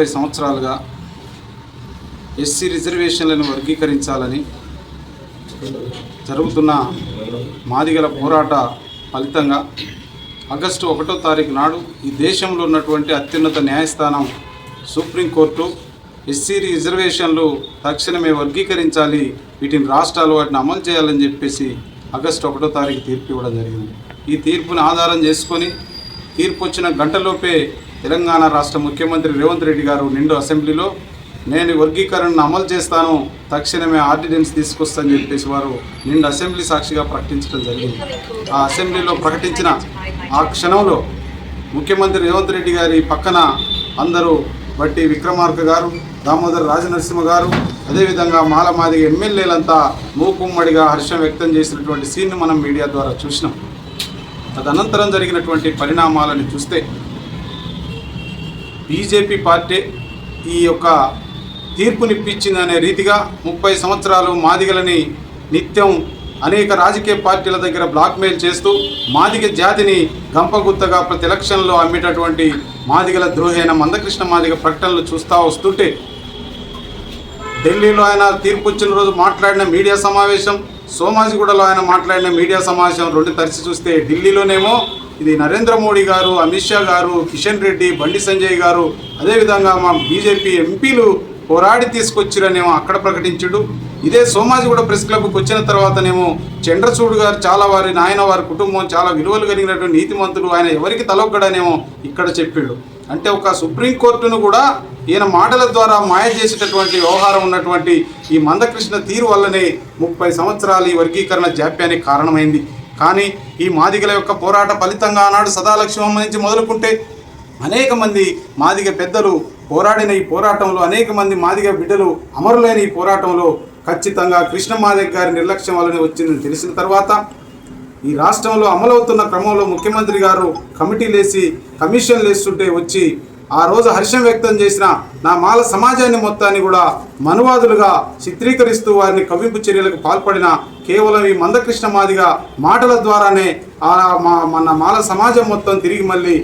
ముప్పై సంవత్సరాలుగా ఎస్సీ రిజర్వేషన్లను వర్గీకరించాలని జరుగుతున్న మాదిగల పోరాట ఫలితంగా ఆగస్టు ఒకటో తారీఖు నాడు ఈ దేశంలో ఉన్నటువంటి అత్యున్నత న్యాయస్థానం సుప్రీంకోర్టు ఎస్సీ రిజర్వేషన్లు తక్షణమే వర్గీకరించాలి వీటిని రాష్ట్రాలు వాటిని అమలు చేయాలని చెప్పేసి ఆగస్టు ఒకటో తారీఖు తీర్పు ఇవ్వడం జరిగింది. ఈ తీర్పును ఆధారం చేసుకొని తీర్పు వచ్చిన గంటలోపే తెలంగాణ రాష్ట్ర ముఖ్యమంత్రి రేవంత్ రెడ్డి గారు నిండు అసెంబ్లీలో నేను వర్గీకరణను అమలు చేస్తాను తక్షణమే ఆర్డినెన్స్ తీసుకొస్తానని చెప్పేసి వారు నిండు అసెంబ్లీ సాక్షిగా ప్రకటించడం జరిగింది. ఆ అసెంబ్లీలో ప్రకటించిన ఆ క్షణంలో ముఖ్యమంత్రి రేవంత్ రెడ్డి గారి పక్కన అందరూ బట్టి విక్రమార్క గారు దామోదర్ రాజనరసింహ గారు అదేవిధంగా మాలమాదిగ ఎమ్మెల్యేలంతా మూకుమ్మడిగా హర్షం వ్యక్తం చేసినటువంటి సీన్ను మనం మీడియా ద్వారా చూసినాం. తదనంతరం జరిగినటువంటి పరిణామాలను చూస్తే బీజేపీ పార్టీ ఈ యొక్క తీర్పునిప్పించిందనే రీతిగా ముప్పై సంవత్సరాలు మాదిగలని నిత్యం అనేక రాజకీయ పార్టీల దగ్గర బ్లాక్మెయిల్ చేస్తూ మాదిగ జాతిని గంపగుత్తగా ప్రతి ఎలక్షన్లో అమ్మేటటువంటి మాదిగల ద్రోహైన మందకృష్ణ మాదిగ ప్రకటనలు చూస్తూ వస్తుంటే ఢిల్లీలో ఆయన తీర్పు వచ్చిన రోజు మాట్లాడిన మీడియా సమావేశం సోమాజిగూడలో ఆయన మాట్లాడిన మీడియా సమావేశం రెండు తరిచి చూస్తే ఢిల్లీలోనేమో ఇది నరేంద్ర మోడీ గారు అమిత్ షా గారు కిషన్ రెడ్డి బండి సంజయ్ గారు అదేవిధంగా మా బీజేపీ ఎంపీలు పోరాడి తీసుకొచ్చిరనేమో అక్కడ ప్రకటించుడు. ఇదే సోమాజిగూడ ప్రెస్ క్లబ్కి వచ్చిన తర్వాతనేమో చంద్రచూడ్ గారు చాలా వారి నాయన వారి కుటుంబం చాలా విలువలు కలిగినటువంటి నీతిమంతులు ఆయన ఎవరికి తలొగ్గడనేమో ఇక్కడ చెప్పాడు అంటే ఒక సుప్రీంకోర్టును కూడా ఈయన మాటల ద్వారా మాయ చేసేటటువంటి వ్యవహారం ఉన్నటువంటి ఈ మందకృష్ణ తీరు వల్లనే ముప్పై సంవత్సరాలు ఈ వర్గీకరణ జాప్యానికి కారణమైంది. కానీ ఈ మాదిగల యొక్క పోరాట ఫలితంగా ఆనాడు సదాలక్ష్మమ్మ నుంచి మొదలుకుంటే అనేక మంది మాదిగ పెద్దలు పోరాడిన ఈ పోరాటంలో అనేక మంది మాదిగ బిడ్డలు అమరులైన ఈ పోరాటంలో ఖచ్చితంగా కృష్ణ మాదిగ గారి నిర్లక్ష్యం వల్లనే వచ్చిందని తెలిసిన తర్వాత ఈ రాష్ట్రంలో అమలవుతున్న క్రమంలో ముఖ్యమంత్రి గారు కమిటీ వేసి కమిషన్లు వేస్తుంటే వచ్చి ఆ రోజు హర్షం వ్యక్తం చేసిన నా మాల సమాజాన్ని మొత్తాన్ని కూడా మనువాదులుగా చిత్రీకరిస్తూ వారిని కవింపు చర్యలకు పాల్పడిన కేవలం ఈ మందకృష్ణ మాదిగా మాటల ద్వారానే ఆ మా మన మాల సమాజం మొత్తం తిరిగి మళ్ళీ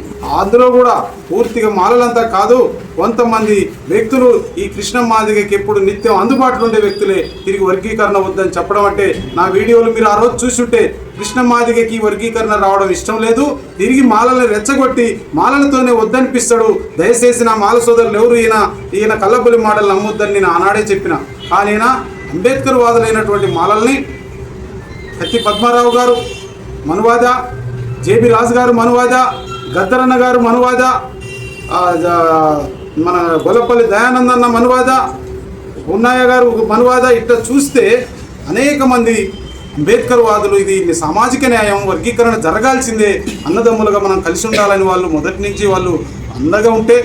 అందులో కూడా పూర్తిగా మాలలంతా కాదు కొంతమంది వ్యక్తులు ఈ కృష్ణ మాదిగకి ఎప్పుడు నిత్యం అందుబాటులో ఉండే వ్యక్తులే తిరిగి వర్గీకరణ వద్దని చెప్పడం అంటే నా వీడియోలు మీరు ఆ రోజు చూసుంటే కృష్ణ మాదిగకి వర్గీకరణ రావడం ఇష్టం లేదు. తిరిగి మాలల్ని రెచ్చగొట్టి మాలలతోనే వద్దనిపిస్తాడు. దయచేసి నా మాల సోదరులు ఎవరు? ఈయన ఈయన కల్లబులి మాటలు నమ్మొద్దని నేను ఆనాడే చెప్పిన. కానీ ఈయన అంబేద్కర్ వాదులైనటువంటి మాలల్ని కత్తి పద్మారావు గారు మనువాద జేబి రాజు గారు మనువాద గద్దరన్న గారు మనువాద మన గొల్లపల్లి దయానందన్న మనువాద ఉన్నయ్య గారు మనువాద. ఇట్లా చూస్తే అనేక మంది అంబేద్కర్ వాదులు ఇది సామాజిక న్యాయం వర్గీకరణ జరగాల్సిందే అన్నదమ్ములుగా మనం కలిసి ఉండాలని వాళ్ళు మొదటి నుంచి వాళ్ళు అండగా ఉంటే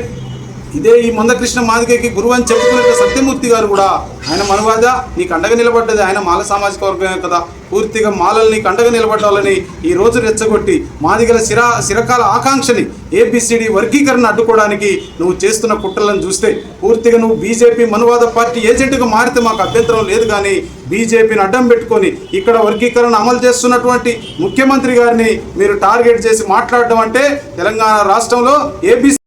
ఇదే ఈ మందకృష్ణ మాదిగకి గురువు అని చెప్పుకునే సత్యమూర్తి గారు కూడా ఆయన మనవాద నీకు అండగా నిలబడ్డది. ఆయన మాల సామాజిక వర్గమే కదా. పూర్తిగా మాలలు నీకు అండగా నిలబడాలని ఈ రోజు రెచ్చగొట్టి మాదిగల సిరా సిరకాల ఆకాంక్షని ఏబిసిడి వర్గీకరణ అడ్డుకోవడానికి నువ్వు చేస్తున్న కుట్రలను చూస్తే పూర్తిగా నువ్వు బీజేపీ మనువాద పార్టీ ఏజెంట్గా మారితే మాకు అభ్యంతరం లేదు కానీ బీజేపీని అడ్డం పెట్టుకొని ఇక్కడ వర్గీకరణ అమలు చేస్తున్నటువంటి ముఖ్యమంత్రి గారిని మీరు టార్గెట్ చేసి మాట్లాడడం అంటే తెలంగాణ రాష్ట్రంలో ఏబిసి